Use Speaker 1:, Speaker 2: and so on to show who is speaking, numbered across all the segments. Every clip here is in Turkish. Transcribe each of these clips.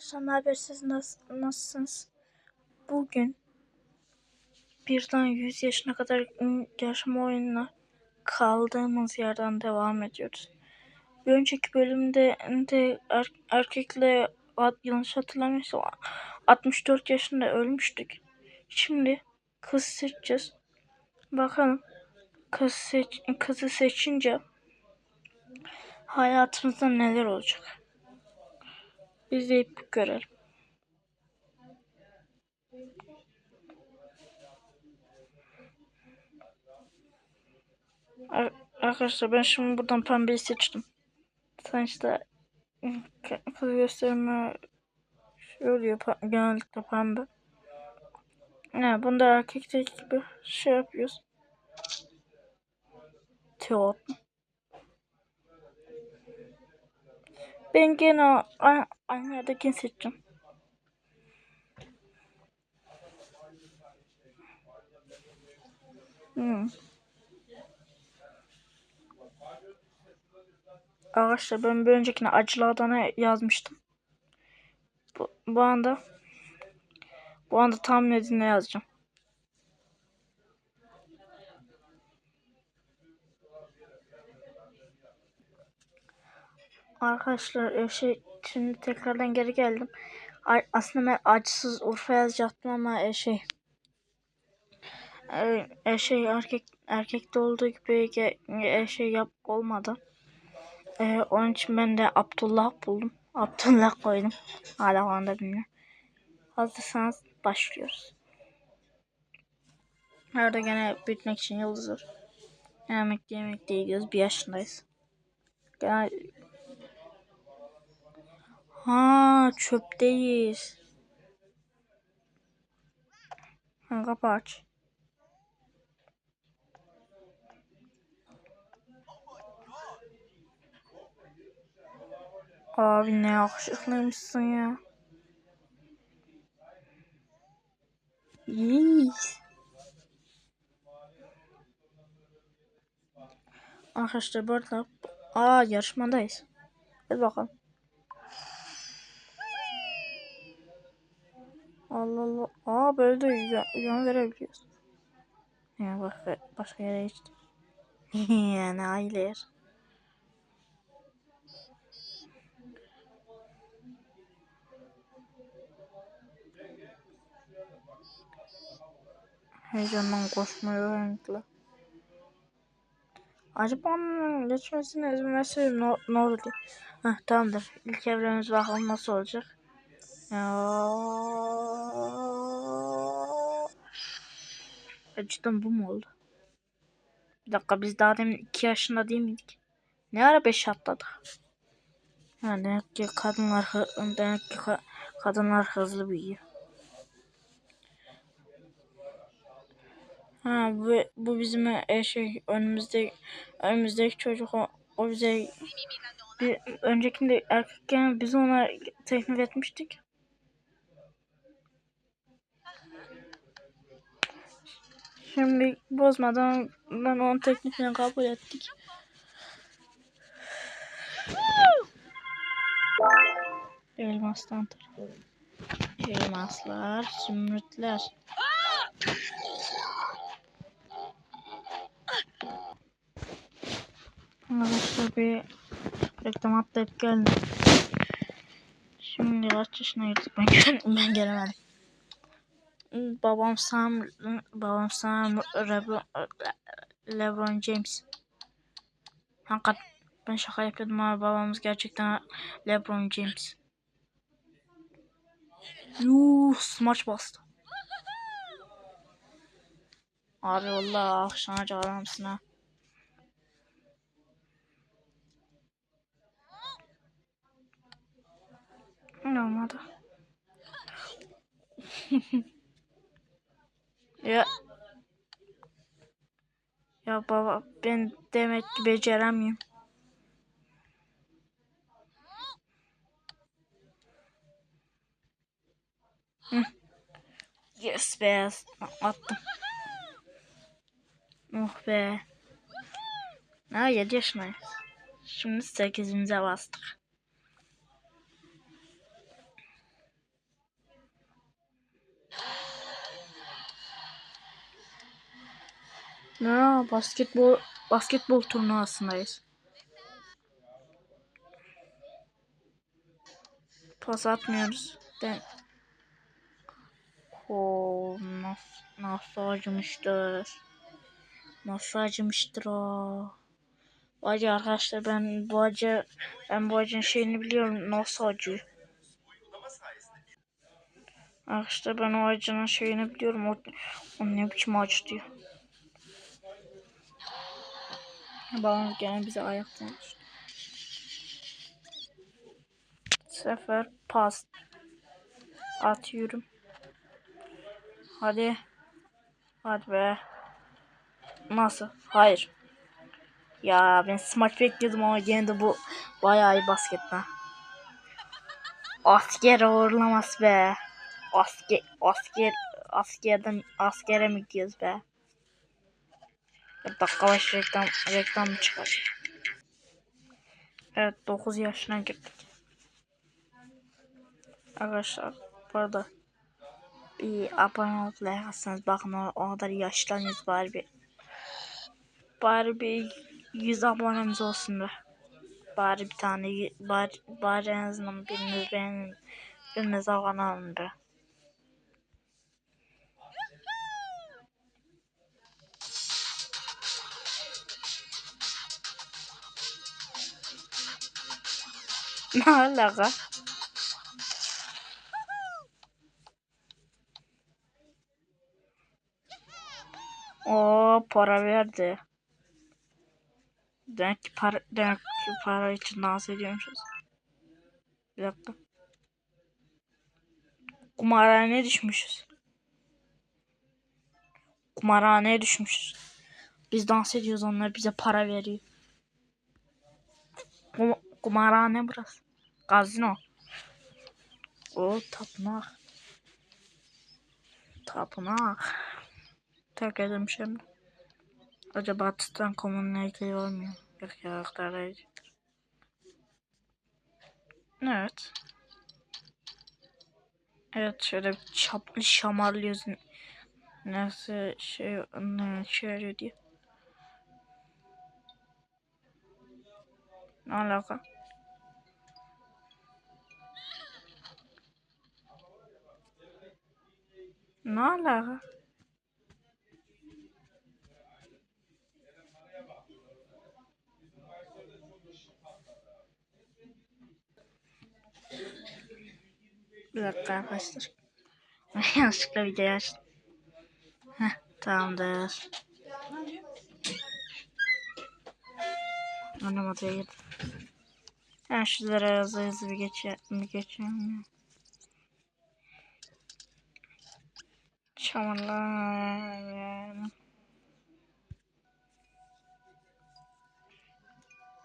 Speaker 1: Arkadaşlar haber siz nas- nasılsınız? Bugün birden 100 yaşına kadar yaşama oyununa kaldığımız yerden devam ediyoruz. Bir önceki bölümde de er- erkekle ad- yanlış hatırlamıyorsam 64 yaşında ölmüştük. Şimdi kız seçeceğiz. Bakalım kız seç kızı seçince hayatımızda neler olacak? İzleyip. Ar- Arkadaşlar ben şimdi buradan pembeyi seçtim. Sen işte kız gösterme şey oluyor genellikle pembe. Ne bunda erkekteki gibi şey yapıyoruz. Teot. Ben gene aynı yerdekini seçeceğim. Hmm. Arkadaşlar ben bir öncekine acılı Adana yazmıştım. Bu, bu anda bu anda tahmin edin ne yazacağım. Arkadaşlar e, şey şimdi tekrardan geri geldim. Aslında ben acısız Urfa yazacaktım ama e, şey e, e, şey erkek erkekte olduğu gibi e, şey yap olmadı. Onun için ben de Abdullah buldum. Abdullah koydum. Hala o anda bilmiyorum. Hazırsanız başlıyoruz. Nerede gene büyütmek için yıldız var. Yemek yemek değil gidiyoruz. Bir yaşındayız. Gene... Ha çöpteyiz. Ha, kapı aç. Abi ne yakışıklıymışsın ya. Yes. Arkadaşlar bu arada Aa yarışmadayız. Hadi bakalım. Allah Allah. Aa böyle de yön, verebiliyoruz. Ya başka, başka yere geçtim. yani aileler. Heyecandan koşmayı öğrendiler. Acaba onun geçmesine izin verseydim ne, ne olurdu? Heh, tamamdır. İlk evremiz bakalım nasıl olacak. Ya. Bu mu oldu? Bir dakika biz daha demin 2 yaşında değil miydik? Ne ara 5 atladık? Ha, demek ki kadınlar demek ki ka- kadınlar hızlı büyüyor. Ha bu, bu bizim e, şey önümüzde önümüzdeki çocuk o, o bize bir öncekinde erkekken biz ona teklif etmiştik. Şimdi bozmadan ben onun teklifini kabul ettik. Elmastan. Elmaslar, zümrütler. Arkadaşlar bir reklam atlayıp geldim. Şimdi kaç yaşına girdik ben, ben gelemedim. Babam Sam, babam Sam, Lebron, James. Hakikat ben şaka yapıyordum ama babamız gerçekten Lebron James. Yuh smaç bastı. Abi valla akşamca adamsın ha. Ne olmadı? ya ya baba ben demek ki beceremiyorum. Yes be attım. Oh be. Ha 7 yaşındayız. Şimdi 8'imize bastık. Ne basketbol basketbol turnuvasındayız. Pas atmıyoruz. Ben o nasıl, nasıl acımıştır. Nasıl acımıştır o. Acı arkadaşlar ben bu acı ben bu acının şeyini biliyorum nasıl acı. Arkadaşlar ben o acının şeyini biliyorum o, o ne biçim acı diyor. Babam gene bize ayakta olmuş. Sefer pas atıyorum. Hadi. Hadi be. Nasıl? Hayır. Ya ben smaç bekliyordum ama gene de bu bayağı iyi basketten. Asker uğurlaması be. Asker, asker, askerden askere mi gidiyoruz be? Dakika baş reklam, reklam çıkar? Evet 9 yaşına girdik. Arkadaşlar bu arada bir abone olup like bakın o, o kadar yaşlanıyoruz bari bir bari bir 100 abonemiz olsun be. Bari bir tane bari, bari en azından biriniz beğenin biriniz abone olun be. Ne alaka? O para verdi. Demek ki para, demek ki para için dans ediyormuşuz. Bir dakika. Kumarhaneye düşmüşüz. Kumarhaneye düşmüşüz. Biz dans ediyoruz onlar bize para veriyor. Kum, kumarhane burası. Gazino. O tapınak. Tapınak. Terk edilmiş hem de. Acaba Titan Community var mı? Yok ya aktarlayıcı. Evet. Evet şöyle bir çaplı şamarlıyoruz. Nasıl şey ne yarıyor diye. Ne alaka? Ne alaka? Bir dakika arkadaşlar. Yanlışlıkla videoyu açtım. Heh, tamamdır. Annem odaya girdi. Ben hızlı hızlı bir geçe bir ya. Çamurlar.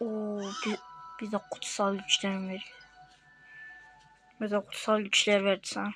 Speaker 1: Oo, bi- bize kutsal güçler veriyor? Bize kutsal güçler verdi sana.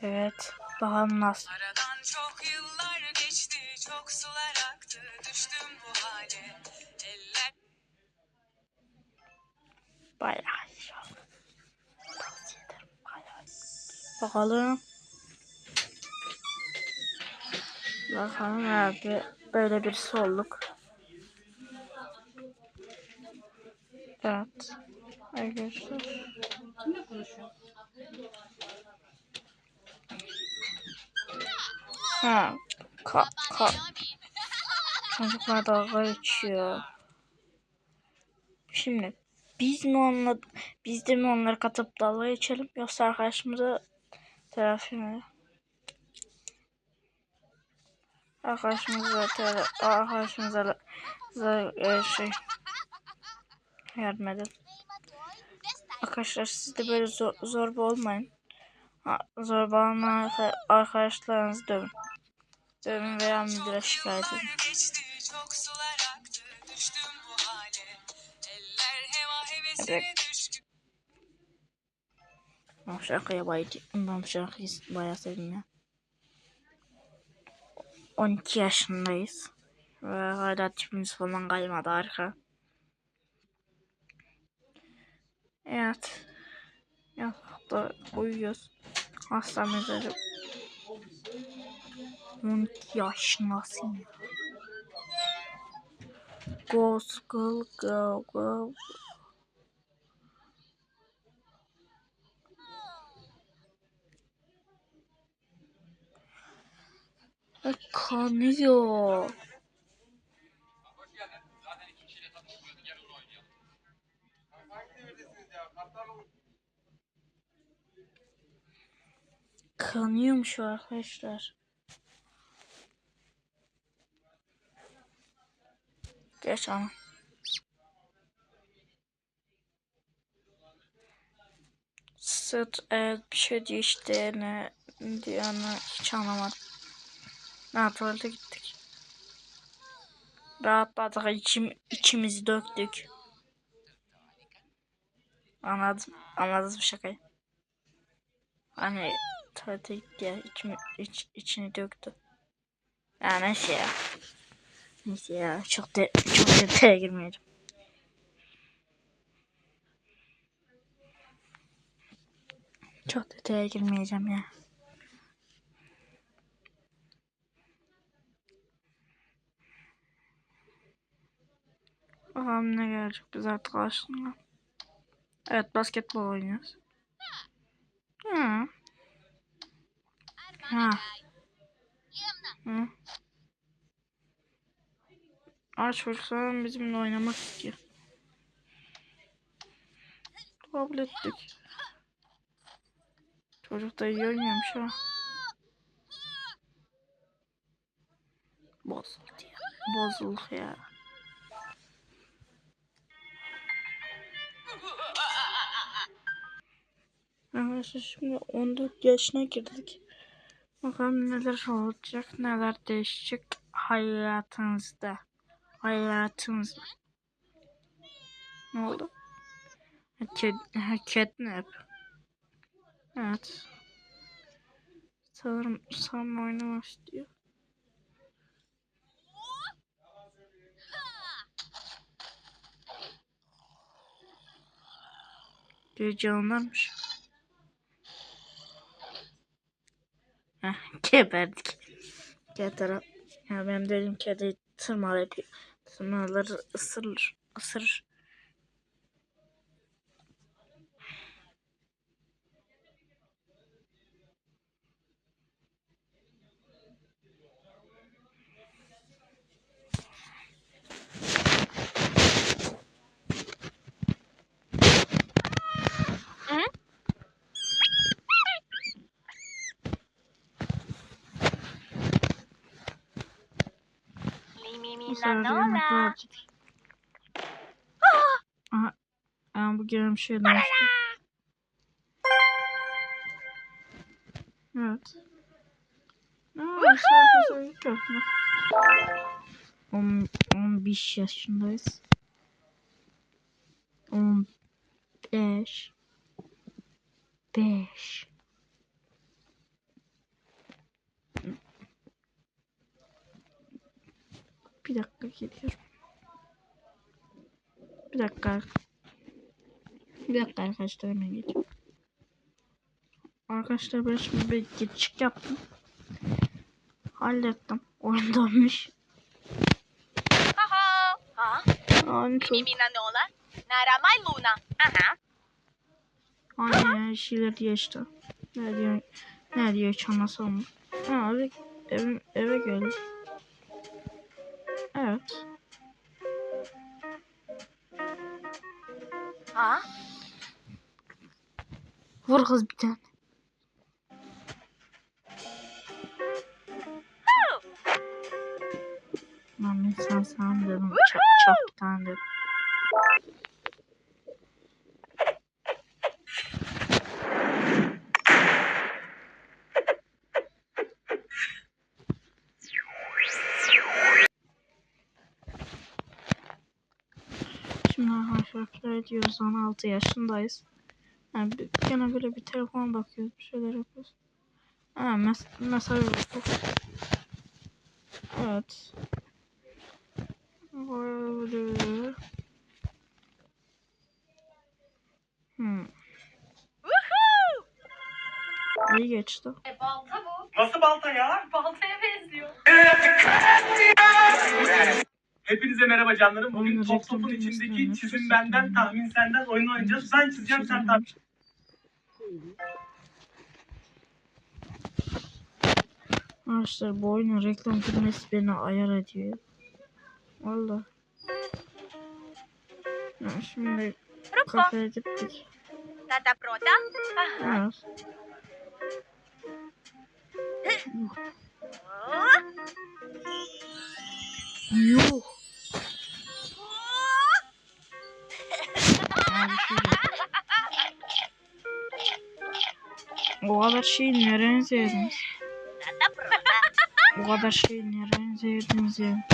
Speaker 1: Evet. Bakalım nasıl.
Speaker 2: Aradan çok yıllar geçti, çok sular aktı, düştüm bu hale. Eller
Speaker 1: Bayağı. Bakalım. Bakalım abi. Böyle bir solluk. Evet. Arkadaşlar. Ha. Ka ka Çocuklar dalga geçiyor. Şimdi biz mi onunla biz de mi onlara katıp dalga geçelim yoksa arkadaşımıza telafi mi? Arkadaşımıza tela arkadaşımıza za- e, şey yardım edelim. Arkadaşlar siz de böyle zor, zorba olmayın. Zorba olmayan arka- arkadaşlarınızı dövün. Dövün veya müdüre şikayet edin. Evet. Ben şarkıya bayıldım. Ben şarkıyı bayağı sevdim ya. 12 yaşındayız. Ve hala tipimiz falan kaymadı harika. Evet. Yatakta uyuyoruz. Hastamız acaba. 12 yaşındasın ya. Go school go go. Ay, Kanıyor. Kanıyormuş arkadaşlar. Geç ama. Sıt evet bir şey diyor işte ne diyeceğini hiç anlamadım. Ha tuvalete gittik. Rahatladık içim, içimizi döktük. Anladım. Anladınız mı şakayı? Hani tuvalete gitti ya içimi, iç, içini döktü. Ya neyse ya. Neyse ya çok de, çok detaya girmeyeceğim. Çok detaya girmeyeceğim ya. Bakalım ne gelecek biz artık aslında. Evet basketbol oynuyoruz. Hı. Ha. Hı. Aa çocuklar bizimle oynamak istiyor. Kabul ettik. Çocuk da iyi oynuyormuş ha. Bozuldu ya. Bozulduk ya. Arkadaşlar şimdi 14 yaşına girdik. Bakalım neler olacak, neler değişecek hayatınızda. Hayatınızda. Ne oldu? Catnap. Evet. Sanırım Sam oynamak istiyor. Diyor canlarmış. Heh, geberdik. Gel taraf. Ya benim dedim kedi tırmalayıp tırmaları ısırır. ısırır. Bu sefer yemekler acıdı. Aha. Aha bu gelen bir şey dönüştü. Evet. Aa, sayfa köfte. 10 15 yaşındayız. 15 5 Bir dakika geliyorum. Bir dakika. Bir dakika arkadaşlar hemen geliyorum. Arkadaşlar ben şimdi bir geçik yaptım. Hallettim. Oyun dönmüş.
Speaker 3: Haha. Ha?
Speaker 1: Ani çok.
Speaker 3: Mimi na Nola? Naramay Luna. Aha.
Speaker 1: Aynı şeyler diyor işte. Ne diyor? Ne diyor çanası olmuş. Ha eve, eve, eve geldi. Evet.
Speaker 3: Ha?
Speaker 1: Vur kız bir tane. Ben sana sana dedim. Çak, çak bir tane dedim. Şimdi arkadaşlar play diyoruz 16 yaşındayız. Yani bir, gene böyle bir telefon bakıyoruz bir şeyler yapıyoruz. Ha mes mesaj bulduk. Evet. Hmm. İyi geçti.
Speaker 4: E balta bu.
Speaker 5: Nasıl balta ya?
Speaker 4: Baltaya benziyor. Hepinize merhaba canlarım. Bugün Top Top'un içindeki çizim benden, tahmin senden oyun oynayacağız. Ben çizeceğim, sen tahmin.
Speaker 1: Arkadaşlar bu oyunun reklam girmesi beni ayar ediyor. Valla. Ya şimdi kafeye gittik.
Speaker 3: tata prota. Aha.
Speaker 1: Evet. Yuh. Şey. O kadar şeyi nerenize yediniz? O kadar şeyi nerenize yediniz ya?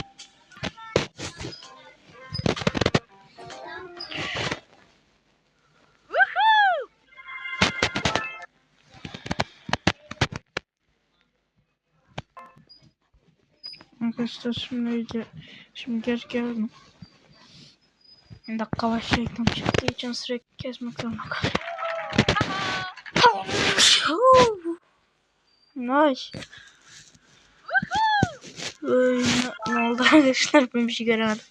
Speaker 1: Arkadaşlar şimdi ge şimdi geri geldim. Dakika baş reklam için sürekli kesmek zorunda kalıyorum. Nice. Ay, ne, ne oldu arkadaşlar ben bir şey göremedim.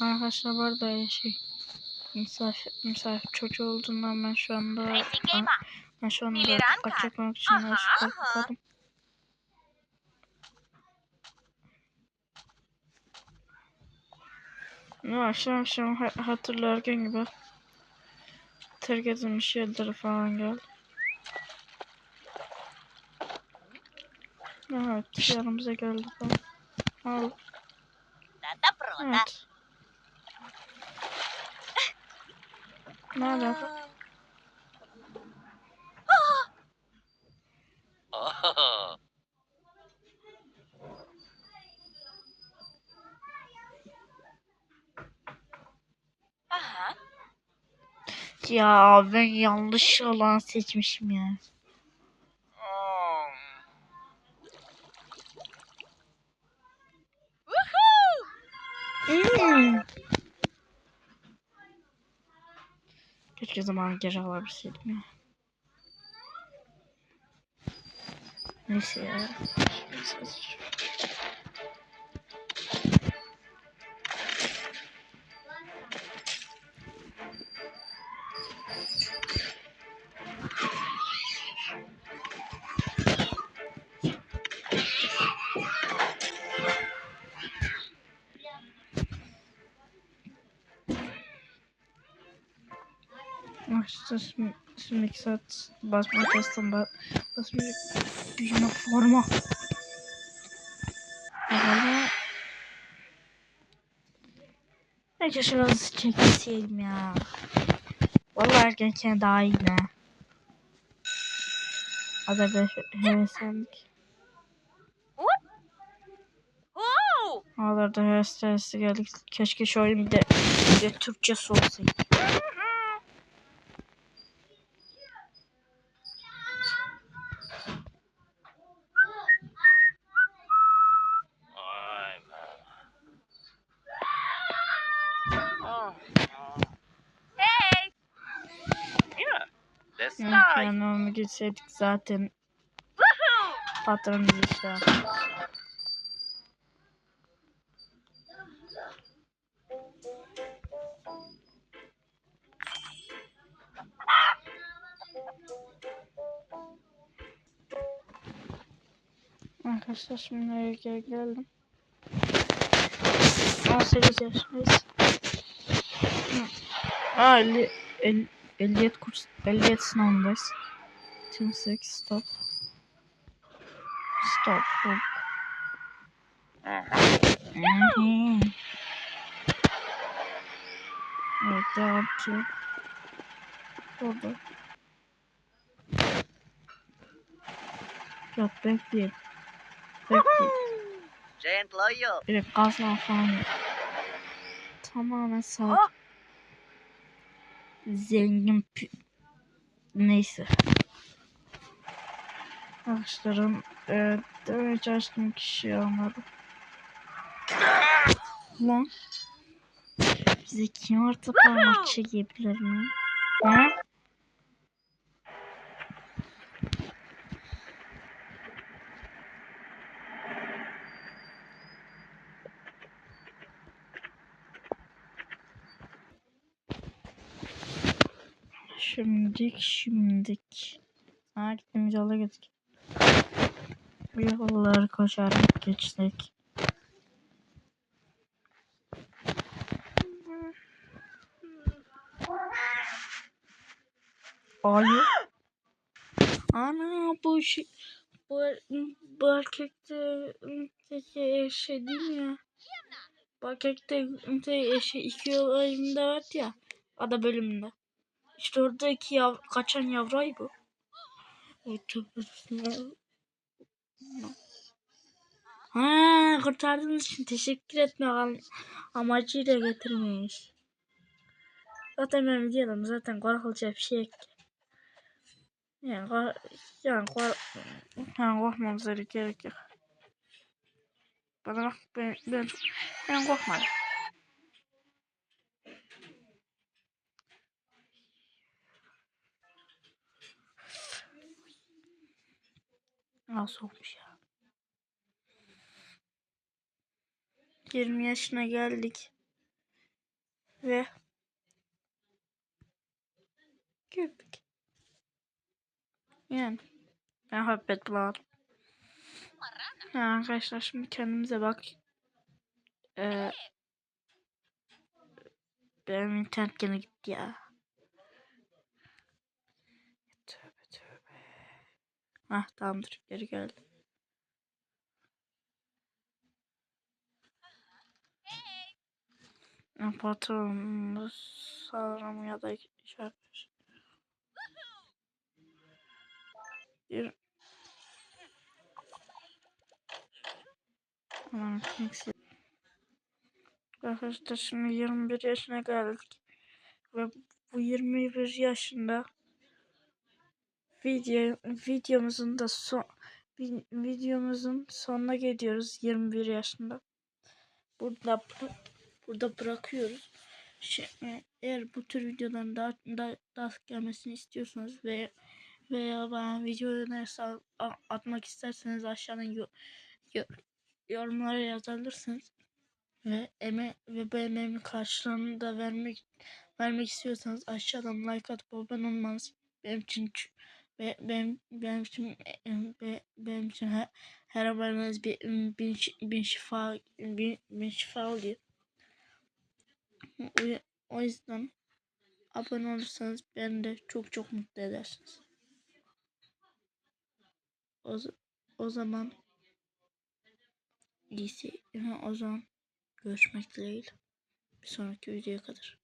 Speaker 1: Arkadaşlar bu arada şey misafir, misafir çocuğu olduğundan ben şu anda ben, şu anda çekmek için
Speaker 3: aha.
Speaker 1: kapadım. Ne akşam akşam ha- hatırlarken gibi terk edilmiş yerlere falan gel. Evet yanımıza geldi falan. Al, evet. Ne alaka? Ya ben yanlış alan seçmişim ya. Hmm. Keşke zamanı geri alabilseydim ya. Neyse ya. 12 saat basma kestim ba basma büyüme forma. Herhalde Bence şurası çekilseydim ya. Vallahi erken daha iyi ne. Az evvel heveslendik. Ağlarda heveslendik geldik. Keşke şu oyun bir de, bir de Türkçe olsaydı. Yanıma gitseydik zaten
Speaker 3: Woohoo!
Speaker 1: patron bizi işte. Arkadaşlar şimdi gel- geldim. 18 yaşındayız. Aa 50, 50, 57 kurs 57 sınavındayız. 6 stop. Stop. Hop. Evet devam ki. Orada. Yok bekleyin. Bekleyin.
Speaker 5: Giant Loyo.
Speaker 1: Bir de gazla falan yok. Tamamen sağ.
Speaker 3: Oh.
Speaker 1: Zengin Neyse. Arkadaşlarım e, demeye çalıştığım kişiyi anladım. Lan. Bize kim artık parmak çekebilir mi? Ha? Şimdik şimdik. Ha gittiğimiz yola gittik. Yolları koşarak geçtik. Ayı. Ana bu şey bu, bu erkekte de eşe değil mi? Bu erkekte de eşe iki yol ayında var ya. Ada bölümünde. İşte oradaki yav kaçan yavru bu. Bismillah. Ha kurtardığınız için teşekkür etme am- amacıyla getirmiş. Zaten ben biliyordum zaten korkulacak bir şey. Yani, kor yani, kor yani korkmamıza gerek. Bana bak ben, ben, ben korkmadım. Aa soğukmuş ya. 20 yaşına geldik. Ve girdik. Yani ben habbet. Ya arkadaşlar şimdi kendimize bak. Ee, benim internet gene gitti ya. Hah tamamdır geri geldi. Ya Patronumuz sanırım ya da yapmış. Bir... Aman eksi. Arkadaşlar şimdi 21 yaşına geldik. Ve bu 21 yaşında video videomuzun da son vi- videomuzun sonuna geliyoruz 21 yaşında. Burada burada bırakıyoruz. Şey, e, eğer bu tür videoların daha daha, daha gelmesini istiyorsanız ve veya bana video önerisi atmak isterseniz aşağıdan yo- yo- yorumlara yazabilirsiniz. Ve eme ve bu emeğimin karşılığını da vermek vermek istiyorsanız aşağıdan like atıp abone olmanız benim için ç- ve benim için e, be- benim için her, her aboneniz bir bin, bin şifa bin, bin şifa oluyor. O, yüzden abone olursanız beni de çok çok mutlu edersiniz. O, o zaman iyisi o zaman görüşmek dileğiyle. Bir sonraki videoya kadar.